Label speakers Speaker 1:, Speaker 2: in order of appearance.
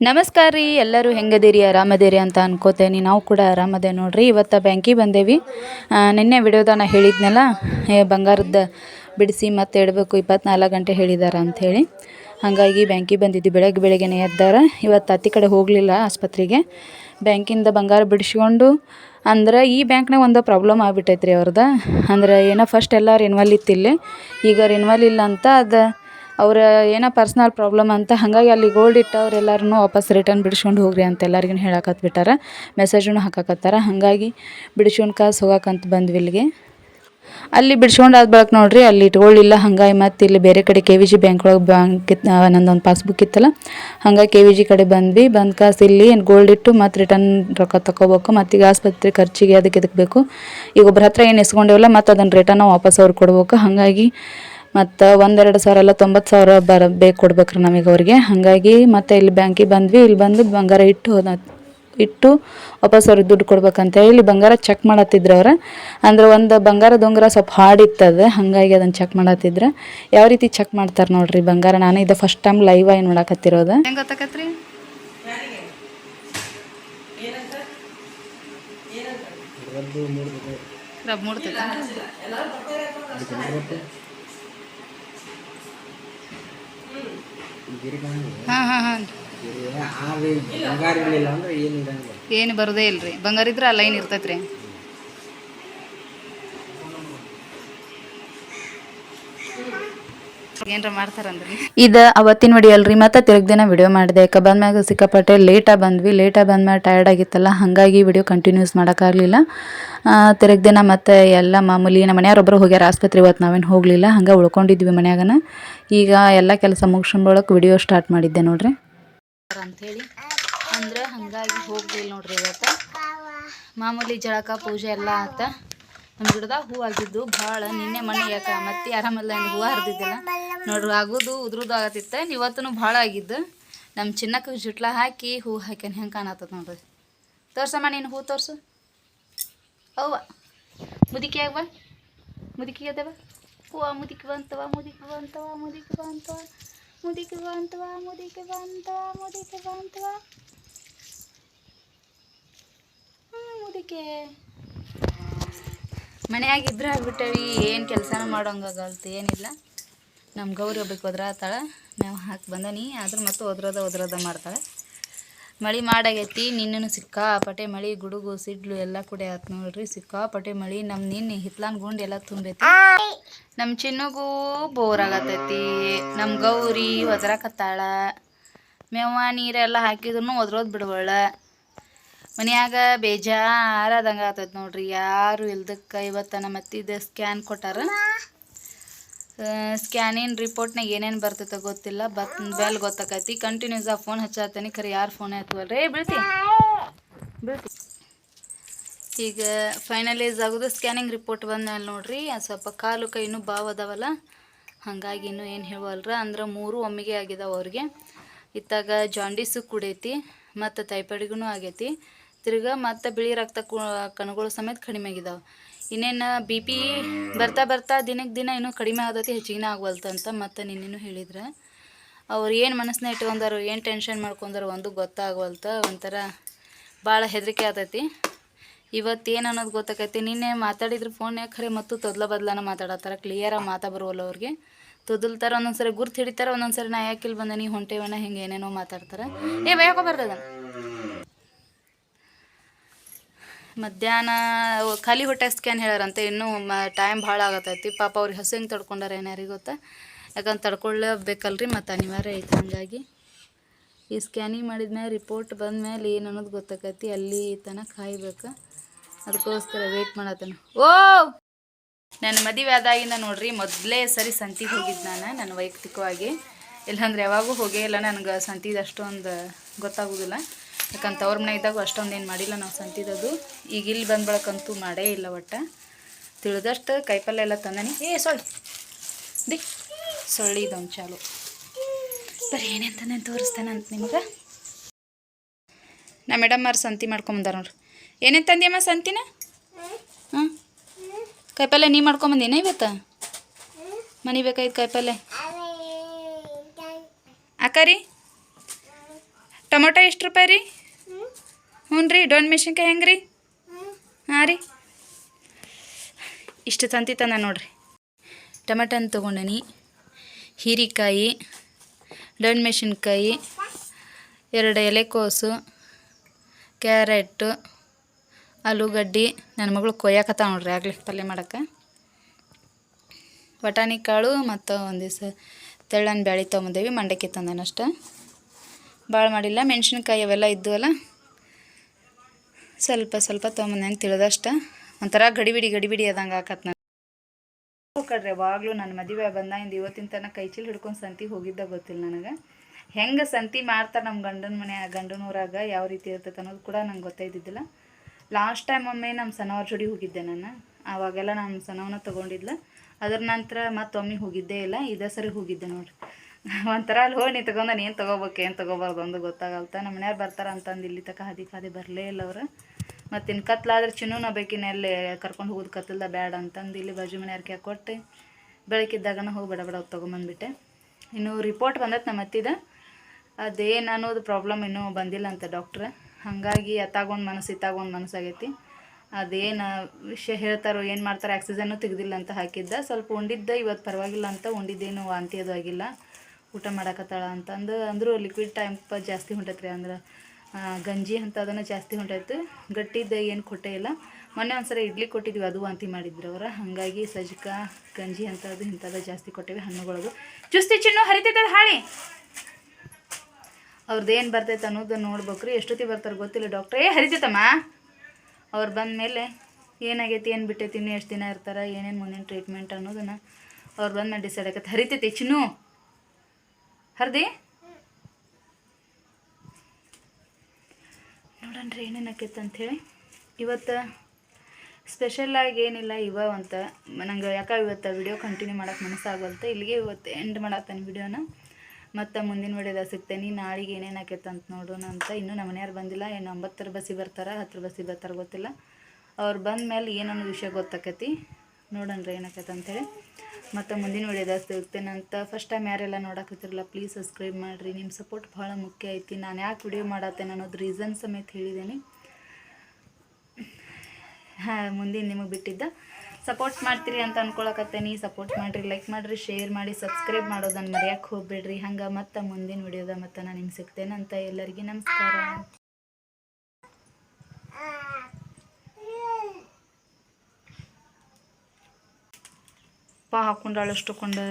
Speaker 1: ನಮಸ್ಕಾರ ರೀ, ಎಲ್ಲರೂ ಹೆಂಗದೀರಿ, ಆರಾಮದೀರಿ ಅಂತ ಅನ್ಕೋತೇನೆ. ನಾವು ಕೂಡ ಆರಾಮದೆ ನೋಡ್ರಿ. ಇವತ್ತು ಬ್ಯಾಂಕಿಗೆ ಬಂದೇವಿ. ನಿನ್ನೆ ವಿಡಿಯೋದಾನ ಹೇಳಿದ್ನಲ್ಲ ಬಂಗಾರದ ಬಿಡಿಸಿ ಮತ್ತೆ ಇಡಬೇಕು ಇಪ್ಪತ್ನಾಲ್ಕು ಗಂಟೆ ಹೇಳಿದಾರ ಅಂಥೇಳಿ ಹಾಗಾಗಿ ಬ್ಯಾಂಕಿಗೆ ಬಂದಿದ್ದು ಬೆಳಗ್ಗೆ ಬೆಳಗ್ಗೆನೇ ಎದ್ದಾರ. ಇವತ್ತು ಅತ್ತಿ ಕಡೆ ಹೋಗಲಿಲ್ಲ ಆಸ್ಪತ್ರೆಗೆ. ಬ್ಯಾಂಕಿಂದ ಬಂಗಾರ ಬಿಡಿಸ್ಕೊಂಡು, ಅಂದ್ರೆ ಈ ಬ್ಯಾಂಕ್ನಾಗ ಒಂದು ಪ್ರಾಬ್ಲಮ್ ಆಗ್ಬಿಟ್ಟೈತೆ ರೀ ಅವ್ರದ್ದು ಅಂದ್ರೆ ಏನೋ ಫಸ್ಟ್ ಎಲ್ಲ ರಿನ್ವಲ್ ಇತ್ತಿಲ್ಲಿ ಈಗ ರಿನ್ವಲ್ ಇಲ್ಲ ಅಂತ ಅದು ಅವ್ರ ಏನೋ ಪರ್ಸ್ನಲ್ ಪ್ರಾಬ್ಲಮ್ ಅಂತ, ಹಾಗಾಗಿ ಅಲ್ಲಿ ಗೋಲ್ಡ್ ಇಟ್ಟವ್ರು ಎಲ್ಲರೂ ವಾಪಸ್ ರಿಟರ್ನ್ ಬಿಡಿಸ್ಕೊಂಡು ಹೋಗ್ರಿ ಅಂತ ಎಲ್ಲರಿಗೂ ಹೇಳಕತ್ಬಿಟ್ಟಾರ ಮೆಸೇಜನ್ನು ಹಾಕಾಕತ್ತಾರ. ಹಾಗಾಗಿ ಬಿಡಿಸ್ಕೊಂಡು ಕಾಸು ಹೋಗಕ್ಕಂತ ಬಂದ್ವಿ ಇಲ್ಲಿಗೆ. ಅಲ್ಲಿ ಬಿಡ್ಸ್ಕೊಂಡು ಆದ ಬಳಕ ನೋಡ್ರಿ, ಅಲ್ಲಿ ಇಟ್ಕೊಳ್ಳಿಲ್ಲ ಹಂಗಾಗಿ ಮತ್ತೆ ಇಲ್ಲಿ ಬೇರೆ ಕಡೆ ಕೆ ವಿ ಜಿ ಬ್ಯಾಂಕ್ ಒಳಗೆ ಬ್ಯಾಂಕ್ ನಂದೊಂದು ಪಾಸ್ಬುಕ್ ಇತ್ತಲ್ಲ ಹಂಗಾಗಿ ಕೆ ವಿ ಜಿ ಕಡೆ ಬಂದ್ವಿ. ಬಂದು ಕಾಸು ಇಲ್ಲಿ ಗೋಲ್ಡ್ ಇಟ್ಟು ಮತ್ತೆ ರಿಟರ್ನ್ ರೊಕ್ಕ ತೊಗೋಬೇಕು ಮತ್ತು ಈಗ ಆಸ್ಪತ್ರೆ ಖರ್ಚಿಗೆ ಅದಕ್ಕೆ ಇದಕ್ಕೆ ಬೇಕು. ಈಗ ಒಬ್ಬರ ಹತ್ರ ಏನು ಇಸ್ಕೊಂಡೇವಲ್ಲ ಮತ್ತು ಅದನ್ನು ರಿಟರ್ನ್ ವಾಪಸ್ ಅವ್ರು ಕೊಡ್ಬೇಕು. ಹಾಗಾಗಿ ಮತ್ತು ಒಂದೆರಡು ಸಾವಿರ ಎಲ್ಲ ತೊಂಬತ್ತು ಸಾವಿರ ಬರ ಬೇಕು ಕೊಡ್ಬೇಕ್ರಿ ನಮಗೆ ಅವ್ರಿಗೆ. ಹಾಗಾಗಿ ಮತ್ತೆ ಇಲ್ಲಿ ಬ್ಯಾಂಕಿಗೆ ಬಂದ್ವಿ. ಇಲ್ಲಿ ಬಂದು ಬಂಗಾರ ಇಟ್ಟು ಹೋದ ಇಟ್ಟು ವಾಪಸ್ ಅವ್ರಿಗೆ ದುಡ್ಡು ಕೊಡ್ಬೇಕಂತ ಹೇಳಿ ಬಂಗಾರ ಚೆಕ್ ಮಾಡತ್ತಿದ್ರು ಅವ್ರು. ಅಂದ್ರೆ ಒಂದು ಬಂಗಾರ ದೊಂಗರ ಸ್ವಲ್ಪ ಹಾರ್ಡ್ ಇತ್ತದ. ಹಾಗಾಗಿ ಅದನ್ನು ಚೆಕ್ ಮಾಡತ್ತಿದ್ರು. ಯಾವ ರೀತಿ ಚೆಕ್ ಮಾಡ್ತಾರೆ ನೋಡ್ರಿ ಬಂಗಾರ. ನಾನು ಇದು ಫಸ್ಟ್ ಟೈಮ್ ಲೈವ್ ಆಗಿ ನೋಡಕತ್ತಿರೋದು. ಹೆಂಗೆ ಗೊತ್ತಾಕತ್ರಿ? ರಬ್ ಹಾಂ ಹಾಂ ಹಾಂ.
Speaker 2: ಏನು
Speaker 1: ಬರೋದೇ ಇಲ್ರಿ. ಬಂಗಾರ ಇದ್ರೆ ಆ ಲೈನ್ ಇರ್ತೈತ್ರಿ. ಏನ್ರ ಮಾಡ್ತಾರಂದ್ರಿ? ಇದು ಅವತ್ತಿನ ವಿಡಿಯೋ ಅಲ್ರಿ ಮತ್ತೆ ತಿರುಗ್ ದಿನ ವಿಡಿಯೋ ಮಾಡಿದೆ. ಯಾಕೆ ಬಂದ್ಮ್ಯಾಗ ಸಿಕ್ಕಾಪಟ್ಟೆ ಲೇಟಾಗಿ ಬಂದ್ವಿ. ಲೇಟಾಗಿ ಬಂದ್ಮ್ಯಾಗ ಟಯರ್ಡ್ ಆಗಿತ್ತಲ್ಲ ಹಾಗಾಗಿ ವಿಡಿಯೋ ಕಂಟಿನ್ಯೂಸ್ ಮಾಡೋಕ್ಕಾಗಲಿಲ್ಲ ತಿರುಗ್ ದಿನ ಮತ್ತೆ ಎಲ್ಲ ಮಾಮೂಲಿ ನಮ್ಮ ಮನೆಯವ್ರೊಬ್ಬರು ಹೋಗ್ಯಾರ ಆಸ್ಪತ್ರೆ ಇವತ್ತು ನಾವೇನು ಹೋಗಲಿಲ್ಲ. ಹಂಗೆ ಉಳ್ಕೊಂಡಿದ್ವಿ ಮನ್ಯಾಗನ. ಈಗ ಎಲ್ಲ ಕೆಲಸ ಮುಗಿಸ್ಕೊಂಡೊಳಗೆ ವಿಡಿಯೋ ಸ್ಟಾರ್ಟ್ ಮಾಡಿದ್ದೆ ನೋಡ್ರಿ. ಅಂಥೇಳಿ ಅಂದ್ರೆ ಹಾಗಾಗಿ ಹೋಗ್ಲಿಲ್ಲ ನೋಡ್ರಿ ಇವತ್ತು. ಮಾಮೂಲಿ ಜಳಕ ಪೂಜೆ ಎಲ್ಲ ಆತ. ನಮ್ಮ ಗಿಡದಾಗ ಹೂ ಆಗಿದ್ದು ಭಾಳ ನಿನ್ನೆ ಮಣ್ಣು ಯಾಕ? ಮತ್ತೆ ಆರಾಮಲ್ಲ ಹೂವು ಹರಿದಿದ್ದಿಲ್ಲ. ನೋಡ್ರಿ, ಆಗೋದು ಉದ್ರದ್ದು ಆಗತ್ತಿತ್ತ. ಇವತ್ತು ಭಾಳ ಆಗಿದ್ದು. ನಮ್ಮ ಚಿನ್ನಕ್ಕೆ ಜುಟ್ಲ ಹಾಕಿ ಹೂ ಹಾಕ್ಯಾನ. ಹೆಂಗೆ ಕಾಣತ್ತದ ನೋಡ್ರಿ. ತೋರ್ಸಮ್ಮ, ನೀನು ಹೂ ತೋರ್ಸು. ಅವ್ವ. ಮುದುಕಿ ಆಗ್ಬಾ ಮುದುಕಿ ಅದವ? ಹೂವ, ಮುದುಕಿ ಬಂತವ ಮುದುಕಿ ಬಂತವ ಮುದುಕಿ ಬಂತವ ಮುದುಕಿ ಬಂತವ ಮುದುಕಿ ಬಂತವ ಮುದುಕಿ ಬಂತವ ಮುದುಕೆ. ಮನ್ಯಾಗ ಇದ್ರೆ ಆಗ್ಬಿಟ್ಟವಿ, ಏನು ಕೆಲಸನೂ ಮಾಡೋಂಗಾಗಲ್ತು ಏನಿಲ್ಲ. ನಮ್ಮ ಗೌರಿ ಒಬ್ಬಕ್ಕೆ ಒದ್ರಾತಾಳ ನಾವು ಹಾಕಿ ಬಂದನಿ, ಆದ್ರೆ ಮತ್ತು ಒದ್ರದ ಒದ್ರದ ಮಾಡ್ತಾಳೆ. ಮಳೆ ಮಾಡಾಗೈತಿ ನಿನ್ನೂ ಸಿಕ್ಕಾಪಟ್ಟೆ ಮಳೆ, ಗುಡುಗು, ಸಿಡ್ಲು ಎಲ್ಲ ಕೂಡ ಆತ್ ನೋಡ್ರಿ, ಸಿಕ್ಕಾಪಟ್ಟೆ ಮಳೆ ನಮ್ಮ ನಿನ್ನೆ ಹಿತ್ಲಾನ್ ಗುಂಡು ಎಲ್ಲ ತುಂಬೈತಿ ನಮ್ಮ ಚಿನ್ನಗೂ ಬೋರ್ ಆಗತೈತಿ. ನಮ್ಮ ಗೌರಿ ಒದ್ರಾಕತ್ತಾಳ. ಮೇವ ನೀರೆಲ್ಲ ಹಾಕಿದ್ರು ಒದ್ರೋದು ಬಿಡ್ವಳ. ಮನ್ಯಾಗ ಬೇಜಾರಾದಂಗೆ ಆಗ್ತೈತೆ ನೋಡ್ರಿ. ಯಾರು ಇಲ್ದಕ್ಕೆ ಇವತ್ತು ನಮ್ಮ ಅತ್ತಿದ ಸ್ಕ್ಯಾನ್ ಕೊಟ್ಟಾರ. ಸ್ಕ್ಯಾನಿನ ರಿಪೋರ್ಟ್ನಾಗ ಏನೇನು ಬರ್ತೈತೆ ಗೊತ್ತಿಲ್ಲ ಬತ್ ಬೆಲ್ ಗೊತ್ತಾಕೈತಿ. ಕಂಟಿನ್ಯೂಸ್ ಆ ಫೋನ್ ಹಚ್ಚಾತೀನಿ. ಖರೆ ಯಾರು ಫೋನ್ ಆಯ್ತವಲ್ರಿ ಏ ಬೀಳ್ತಿ. ಬೀಳ್ತಿ. ಈಗ ಫೈನಲೈಸ್ ಆಗೋದು ಸ್ಕ್ಯಾನಿಂಗ್ ರಿಪೋರ್ಟ್ ಬಂದ್ಮೇಲೆ ನೋಡ್ರಿ. ಸ್ವಲ್ಪ ಕಾಲು ಕೈ ಇನ್ನೂ ಬಾವ್ ಅದಾವಲ್ಲ. ಹಾಗಾಗಿ ಇನ್ನೂ ಏನು ಹೇಳುವಲ್ರ? ಅಂದ್ರೆ ಮೂರು ಒಮ್ಮೆಗೆ ಆಗಿದಾವ ಅವ್ರಿಗೆ. ಇತ್ತಾಗ ಜಾಂಡೀಸು ಕುಡೈತಿ ಮತ್ತು ತೈಪಡಿಗೂನು ಆಗೈತಿ. ತಿರ್ಗಾ ಮತ್ತು ಬಿಳಿ ರಕ್ತ ಕಣಗಳು ಸಮೇತ ಕಡಿಮೆ ಆಗಿದಾವೆ. ಇನ್ನೇನು ಬಿ ಪಿ ಬರ್ತಾ ಬರ್ತಾ ದಿನಕ್ಕೆ ದಿನ ಇನ್ನೂ ಕಡಿಮೆ ಆಗತೈತಿ ಹೆಚ್ಚಿಗೆ ಆಗವಲ್ತಂತ ಮತ್ತು ನಿನ್ನೇನು ಹೇಳಿದ್ರೆ. ಅವ್ರು ಏನು ಮನಸ್ಸನ್ನ ಇಟ್ಕೊಂಡಾರು, ಏನು ಟೆನ್ಷನ್ ಮಾಡ್ಕೊಂಡಾರು ಒಂದು ಗೊತ್ತಾಗವಲ್ತ, ಒಂಥರ ಭಾಳ ಹೆದರಿಕೆ ಆತೈತಿ. ಇವತ್ತು ಏನು ಅನ್ನೋದು ಗೊತ್ತಾಕೈತಿ, ನಿನ್ನೆ ಮಾತಾಡಿದ್ರು ಫೋನ್ ಖರೆ ಮತ್ತು ತೊದ್ಲ ಬದ್ಲಾನ ಮಾತಾಡತ್ತಾರ ಕ್ಲಿಯರಾಗಿ ಮಾತಾ ಬರುವಲ್ಲ ಅವ್ರಿಗೆ. ತೊದಲ್ತಾರ ಒಂದೊಂದ್ಸರಿ, ಗುರ್ತು ಹಿಡಿತಾರ ಒಂದೊಂದ್ಸರಿ ನಾ ಯಾಕಿಲ್ ಬಂದ, ನೀ ಹೊಂಟೇವನ ಹಿಂಗೆ ಏನೇನೋ ಮಾತಾಡ್ತಾರೆ. ಏ ಬಯಕೋ ಬರ್ತದ ಮಧ್ಯಾಹ್ನ ಖಾಲಿ ಹೊಟ್ಟೆ ಸ್ಕ್ಯಾನ್ ಹೇಳ್ಯಾರಂತೆ, ಇನ್ನೂ ಟೈಮ್ ಭಾಳ ಆಗತ್ತೈತಿ ಪಾಪ ಅವ್ರಿಗೆ ಹಸು ಹೆಂಗೆ ತಡ್ಕೊಂಡಾರ ಏನಾರಿಗೆ ಗೊತ್ತಾ? ಯಾಕಂದ್ರೆ ತಡ್ಕೊಳ್ಳೇಬೇಕಲ್ರಿ ಮತ್ತು ಅನಿವಾರ್ಯ ಐತೆ ಹಾಗಾಗಿ. ಈ ಸ್ಕ್ಯಾನಿಂಗ್ ಮಾಡಿದ್ಮೇಲೆ ರಿಪೋರ್ಟ್ ಬಂದಮೇಲೆ ಏನು ಅನ್ನೋದು ಗೊತ್ತಾಕೈತಿ, ಅಲ್ಲಿ ತನಕ ಕಾಯ್ಬೇಕು. ಅದಕ್ಕೋಸ್ಕರ ವೇಟ್ ಮಾಡತ್ತನ. ಓ! ನನ್ನ ಮದುವೆ ಆದಾಗಿಂದ ನೋಡ್ರಿ, ಮೊದಲೇ ಸರಿ ಸಂತಿಗೆ ಹೋಗಿದ್ದು ನಾನು ನನ್ನ ವೈಯಕ್ತಿಕವಾಗಿ. ಇಲ್ಲಾಂದ್ರೆ ಯಾವಾಗೂ ಹೋಗೇ ಇಲ್ಲ, ನನಗೆ ಸಂತಿದಷ್ಟೊಂದು ಗೊತ್ತಾಗೋದಿಲ್ಲ. ಯಾಕಂತ ಅವ್ರ ಮನೆ ಇದ್ದಾಗ ಅಷ್ಟೊಂದು ಏನು ಮಾಡಿಲ್ಲ, ನಾವು ಸಂತಿದದು ಈಗ ಇಲ್ಲಿ ಬಂದ ಬಳಕಂತೂ ಮಾಡೇ ಇಲ್ಲ ಒಟ್ಟ. ತಿಳಿದಷ್ಟು ಕೈಪಲ್ಯ ಎಲ್ಲ ತಂದನಿ. ಏ, ಸೊಳ್ಳಿ. ದಿ. ಸೊಳ್ಳಿ ಇದೊಂದು ಚಾಲು. ಬರೀ ಏನೇನು ತಂದೆ ತೋರಿಸ್ತಾನೆ ಅಂತ ನಿಮಗೆ? ನಾ ಮೇಡಮ್ ಅವ್ರು ಸಂತಿ ಮಾಡ್ಕೊಂಬಂದಾರ ನೋಡ್ರಿ. ಏನೇನು ತಂದಿಯಮ್ಮ ಸಂತಿನ? ಹಾಂ ಕಾಯಿಪಲ್ಲೆ ನೀ ಮಾಡ್ಕೊಂಬಂದಿನ ಇವತ್ತು? ಮನೆ ಬೇಕಾಯ್ತು ಕಾಯಿಪಲ್ಲೆ ಅಕ್ಕ ರೀ? ಟೊಮೊಟೊ ಎಷ್ಟು ರೂಪಾಯಿ ರೀ? ಹ್ಞೂ ರೀ ಡೊಣ್ ಮೆಣಸಿನ್ಕಾಯಿ ಹೆಂಗೆ ರೀ? ಹಾಂ ರೀ. ಇಷ್ಟು ತಂತಿ ತಂದ ನೋಡ್ರಿ. ಟಮಟನ್ ತೊಗೊಂಡನಿ, ಹೀರಿಕಾಯಿ ಡೊಣ್ ಮೆಣಸಿನ್ಕಾಯಿ, ಎರಡು ಎಲೆಕೋಸು ಕ್ಯಾರೆಟು ಆಲೂಗಡ್ಡಿ ನನ್ನ ಮಗಳು ಕೊಯ್ಯಾಕತ್ತ ನೋಡ್ರಿ ಆಗಲಿ ಪಲ್ಯ ಮಾಡೋಕ್ಕೆ. ಬಟಾಣಿ ಕಾಳು ಮತ್ತು ಒಂದು ದಿವಸ ತೆಳ್ಳನ ಬ್ಯಾಳಿ ತೊಗೊಂಬಂದೇವಿ, ಮಂಡಕ್ಕಿ ತಂದನಷ್ಟ. ಭಾಳ ಮಾಡಿಲ್ಲ, ಮೆಣಸಿನ್ಕಾಯಿ ಅವೆಲ್ಲ ಇದ್ವಲ್ಲ? ಸ್ವಲ್ಪ ಸ್ವಲ್ಪ ತೊಗೊಂಬಂದೇನು ತಿಳಿದಷ್ಟ. ಒಂಥರ ಗಡಿಬಿಡಿ ಗಡಿಬಿಡಿ ಅದಂಗೆ ಆಕತ್ ನಾನು ಕಡ್ರಿ ಯಾವಾಗಲೂ ನನ್ನ ಮದುವೆ ಬಂದಾಗಿಂದ ಇವತ್ತಿನ ತನಕ ಕೈ ಚೀಲ ಹಿಡ್ಕೊಂಡು ಸಂತಿ ಹೋಗಿದ್ದ ಗೊತ್ತಿಲ್ಲ ನನಗೆ. ಹೆಂಗೆ ಸಂತಿ ಮಾಡ್ತಾರೆ ನಮ್ಮ ಗಂಡನ ಮನೆ ಗಂಡನ ಊರಾಗ ಯಾವ ರೀತಿ ಇರ್ತೈತೆ ಅನ್ನೋದು ಕೂಡ ನಂಗೆ ಗೊತ್ತಾಯ್ದಿದ್ದಿಲ್ಲ. ಲಾಸ್ಟ್ ಟೈಮ್ ಒಮ್ಮೆ ನಮ್ಮ ಸನವ್ರ ಜೋಡಿ ಹೋಗಿದ್ದೆ ನಾನು. ಆವಾಗೆಲ್ಲ ನಮ್ಮ ಸಣ್ಣವನ್ನ ತೊಗೊಂಡಿದ್ಲ. ಅದ್ರ ನಂತರ ಮತ್ತೊಮ್ಮೆ ಹೋಗಿದ್ದೇ ಇಲ್ಲ, ಇದೇ ಸರಿ ಹೋಗಿದ್ದೆ ನೋಡ್ರಿ. ಒಂಥರ ಅಲ್ಲಿ ಹೋಗಿ ನೀ ನಾನು ಏನು ತೊಗೋಬೇಕು, ಏನು ತೊಗೋಬಾರ್ದು ಒಂದು ಗೊತ್ತಾಗಲ್ತ. ನಮ್ಮ ಮನೆಯವ್ರು ಬರ್ತಾರೆ ಅಂತಂದು ಇಲ್ಲಿ ತಕ ಹಾದಿ ಕಾದಿ ಬರಲೇ ಇಲ್ಲ ಅವ್ರು. ಮತ್ತು ಇನ್ನು ಕತ್ಲಾದ್ರೆ ಚಿನ್ನೂನ ಬೇಕಿನ ಅಲ್ಲಿ ಕರ್ಕೊಂಡು ಹೋಗೋದು ಕತ್ತಲ್ದ ಬ್ಯಾಡ ಅಂತಂದು ಇಲ್ಲಿ ಬಾಜು ಮನೆಯವ್ರಿಗೆ ಕೊಟ್ಟು ಬೆಳಕಿದ್ದಾಗನ ಹೋಗಿ ಬಡ ಬಡ ತೊಗೊಂಬಂದ್ಬಿಟ್ಟೆ. ಇನ್ನು ರಿಪೋರ್ಟ್ ಬಂದತ್ತೆ ನಮ್ಮ ಅತ್ತಿದ. ಅದೇನು ಅನ್ನೋದು ಪ್ರಾಬ್ಲಮ್ ಇನ್ನೂ ಬಂದಿಲ್ಲ ಅಂತ ಡಾಕ್ಟ್ರ್ ಹಾಗಾಗಿ ಅತ್ತಾಗೊಂದು ಮನಸ್ಸು, ಇತ್ತಾಗೊಂದು ಮನಸ್ಸಾಗೈತಿ ಅದೇನು ವಿಷಯ ಹೇಳ್ತಾರೋ, ಏನು ಮಾಡ್ತಾರೋ, ಆಕ್ಸಿಜನ್ನು ತೆಗ್ದಿಲ್ಲ ಅಂತ ಹಾಕಿದ್ದ. ಸ್ವಲ್ಪ ಉಂಡಿದ್ದ ಇವತ್ತು ಪರವಾಗಿಲ್ಲ ಅಂತ ಉಂಡಿದ್ದೇನು ವಾಂತಿ ಅದು ಆಗಿಲ್ಲ. ಊಟ ಮಾಡಕತ್ತಾಳ ಅಂತಂದು ಅಂದರೂ ಲಿಕ್ವಿಡ್ ಟೈಮ್ ಜಾಸ್ತಿ ಹೊಂಟೈತೆ ರೀ ಅಂದ್ರೆ. ಗಂಜಿ ಅಂತ ಅದನ್ನು ಜಾಸ್ತಿ ಹೊಂಟಾಯ್ತು. ಗಟ್ಟಿದ್ದ ಏನು ಕೊಟ್ಟೇ ಇಲ್ಲ. ಮೊನ್ನೆ ಒಂದ್ಸರಿ ಇಡ್ಲಿ ಕೊಟ್ಟಿದ್ವಿ, ಅದು ವಾಂತಿ ಮಾಡಿದ್ರು ಅವ್ರು. ಹಾಗಾಗಿ ಸಜ್ಕ, ಗಂಜಿ ಅಂಥದ್ದು ಇಂಥದ್ದು ಜಾಸ್ತಿ ಕೊಟ್ಟಿವಿ ಹಣ್ಣುಗಳದು. ಚುಸ್ತಿ ಚಿನ್ನು ಹರಿತೈತೆ ಹಾಳಿ? ಅವ್ರದ್ದು ಏನು ಬರ್ತೈತೆ ಅನ್ನೋದು ನೋಡ್ಬೇಕ್ರಿ. ಎಷ್ಟೊತ್ತಿ ಬರ್ತಾರೆ ಗೊತ್ತಿಲ್ಲ ಡಾಕ್ಟ್ರ್. ಏ ಹರಿತೈತಮ್ಮ ಅವ್ರು ಬಂದ ಮೇಲೆ ಏನಾಗೈತಿ, ಏನು ಬಿಟ್ಟೈತಿ, ಇನ್ನೂ ಎಷ್ಟು ದಿನ ಇರ್ತಾರೆ, ಏನೇನು ಮುಂದಿನ ಟ್ರೀಟ್ಮೆಂಟ್ ಅನ್ನೋದನ್ನು ಅವ್ರು ಬಂದ ಮೇಲೆ ಡಿಸೈಡ್ ಆಗತ್ತೆ ಹರಿತೈತಿ ಚಿನ್ನು? ಹರಿದಿ? ನೋಡಣ್ರಿ ಏನೇನು ಆಕೈತೆ ಅಂಥೇಳಿ ಇವತ್ತು ಸ್ಪೆಷಲಾಗಿ ಏನಿಲ್ಲ, ಇವ ಅಂತ. ನಂಗೆ ಯಾಕೆ ಇವತ್ತು ವಿಡಿಯೋ ಕಂಟಿನ್ಯೂ ಮಾಡೋಕೆ ಮನಸ್ಸಾಗಲ್ತ. ಇಲ್ಲಿಗೆ ಇವತ್ತು ಎಂಡ್ ಮಾಡತ್ತಾನೆ ವಿಡಿಯೋನ ಮತ್ತು ಮುಂದಿನ ವಿಡಿಯೋದಾಗ ಸಿಗ್ತೇನೆ. ನಾಳೆಗೆ ಏನೇನು ಆಕೈತೆ ಅಂತ ನೋಡೋಣ ಅಂತ. ಇನ್ನೂ ನಮ್ಮ ಮನೆಯವ್ರು ಬಂದಿಲ್ಲ. ಏನು ಒಂಬತ್ತರ ಬಸ್ಸಿಗೆ ಬರ್ತಾರೆ, ಹತ್ತರ ಬಸ್ಸಿಗೆ ಬರ್ತಾರೆ ಗೊತ್ತಿಲ್ಲ. ಅವ್ರು ಬಂದ ಮೇಲೆ ಏನನ್ನೋ ವಿಷಯ ಗೊತ್ತಾಕೈತಿ. ನೋಡಣ್ರಿ ಏನಾಕೈತೆ ಅಂತೇಳಿ. ಮತ್ತು ಮುಂದಿನ ವಿಡಿಯೋದಾಗ ಸಿಗ್ತೇನೆ ಅಂತ. ಫಸ್ಟ್ ಟೈಮ್ ಯಾರೆಲ್ಲ ನೋಡಕತ್ತಿರಲ್ಲ ಪ್ಲೀಸ್ ಸಬ್ಸ್ಕ್ರೈಬ್ ಮಾಡಿರಿ. ನಿಮ್ಮ ಸಪೋರ್ಟ್ ಭಾಳ ಮುಖ್ಯ ಐತಿ. ನಾನು ಯಾಕೆ ವಿಡಿಯೋ ಮಾಡತ್ತೇನೆ ಅನ್ನೋದು ರೀಸನ್ ಸಮೇತ ಹೇಳಿದ್ದೀನಿ ಹಾಂ, ಮುಂದಿನ ನಿಮಗೆ ಬಿಟ್ಟಿದ್ದ. ಸಪೋರ್ಟ್ ಮಾಡ್ತೀರಿ ಅಂತ ಅನ್ಕೊಳಕತ್ತೇನಿ. ಸಪೋರ್ಟ್ ಮಾಡಿರಿ ಲೈಕ್ ಮಾಡಿರಿ ಶೇರ್ ಮಾಡಿ ಸಬ್ಸ್ಕ್ರೈಬ್ ಮಾಡೋದನ್ನು ಮರೆಯೋಕೆ ಹೋಗ್ಬೇಡ್ರಿ. ಹಂಗೆ ಮತ್ತೆ ಮುಂದಿನ ವಿಡಿಯೋದ ಮತ್ತೆ ನಾನು ನಿಮ್ಗೆ ಸಿಗ್ತೇನೆ ಅಂತ ಎಲ್ಲರಿಗೂ ನಮಸ್ಕಾರ. ಪಾ ಹಾಕೊಂಡಾಳು ಅಷ್ಟುಕೊಂಡು